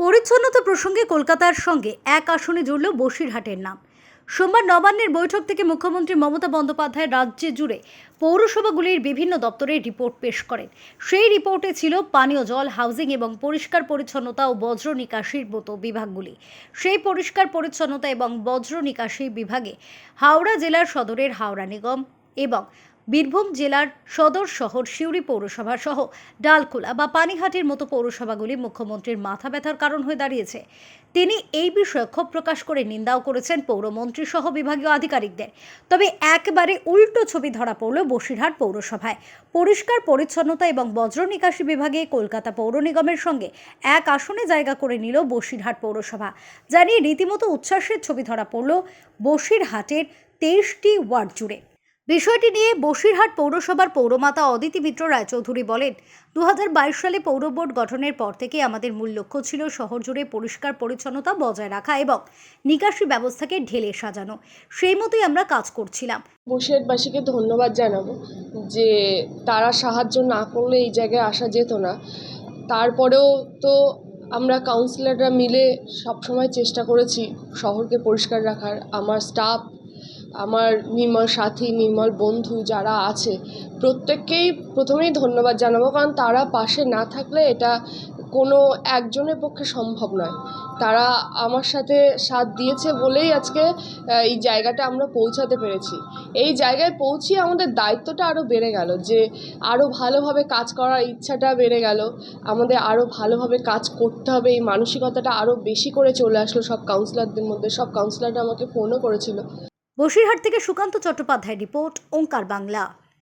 পরিচ্ছন্নতা প্রসঙ্গে কলকাতার সঙ্গে এক আসনে জুড়ল বসিরহাটের নাম। সোমবার নবান্নের বৈঠক থেকে মুখ্যমন্ত্রী মমতা বন্দ্যোপাধ্যায় রাজ্যে জুড়ে পৌরসভাগুলির বিভিন্ন দপ্তরের রিপোর্ট পেশ করেন। সেই রিপোর্টে ছিল পানীয় জল, হাউজিং এবং পরিষ্কার পরিচ্ছন্নতা ও বজ্র নিকাশির মতো বিভাগগুলি। সেই পরিষ্কার পরিচ্ছন্নতা এবং বজ্র নিকাশি বিভাগে হাওড়া জেলার সদরের হাওড়া নিগম এবং বীরভূম জেলার সদর শহর সিউড়ি পৌরসভা সহ ডালখোলা বা পানিহাটির মতো পৌরসভাগুলি মুখ্যমন্ত্রীর মাথা ব্যথার কারণ হয়ে দাঁড়িয়েছে। তিনি এই বিষয়ে ক্ষোভ প্রকাশ করে নিন্দাও করেছেন পৌরমন্ত্রী সহ বিভাগীয় আধিকারিকদের। তবে একেবারে উল্টো ছবি ধরা পড়ল বসিরহাট পৌরসভায়। পরিষ্কার পরিচ্ছন্নতা এবং বজ্র নিকাশি বিভাগে কলকাতা পৌর নিগমের সঙ্গে এক আসনে জায়গা করে নিল বসিরহাট পৌরসভা। জানিয়ে রীতিমতো উচ্ছ্বাসের ছবি ধরা পড়ল বসিরহাটের তেইশটি ওয়ার্ড জুড়ে। বিষয়টি নিয়ে বসিরহাট পৌরসভার পৌরমাতা অদিতি মিত্র রায়চৌধুরী বলেন দু হাজার বাইশ সালে পৌর বোর্ড গঠনের পর থেকে আমাদের মূল লক্ষ্য ছিল শহর জুড়ে পরিষ্কার পরিচ্ছন্নতা বজায় রাখা এবং নিকাশি ব্যবস্থাকে ঢেলে সাজানো। সেই মতোই আমরা কাজ করছিলাম। বসিরহাটবাসীকে ধন্যবাদ জানাব যে তারা সাহায্য না করলে এই জায়গায় আসা যেত না। তারপরেও তো আমরা কাউন্সিলররা মিলে সবসময় চেষ্টা করেছি শহরকে পরিষ্কার রাখার। আমার স্টাফ আমার নির্মল সাথী নির্মল বন্ধু যারা আছে, প্রত্যেককেই প্রথমেই ধন্যবাদ জানাব, কারণ তারা পাশে না থাকলে এটা কোনো একজনের পক্ষে সম্ভব নয়। তারা আমার সাথে সাথ দিয়েছে বলেই আজকে এই জায়গাটা আমরা পৌঁছাতে পেরেছি। এই জায়গায় পৌঁছিয়ে আমাদের দায়িত্বটা আরও বেড়ে গেল, যে আরও ভালোভাবে কাজ করার ইচ্ছাটা বেড়ে গেল, আমাদের আরও ভালোভাবে কাজ করতে হবে, এই মানসিকতাটা আরও বেশি করে চলে আসলো সব কাউন্সিলরদের মধ্যে, সব কাউন্সিলররা আমাকে ফোনও করেছিল। বসিরহাট থেকে সুকান্ত চট্টোপাধ্যায় রিপোর্ট ওঙ্কার বাংলা।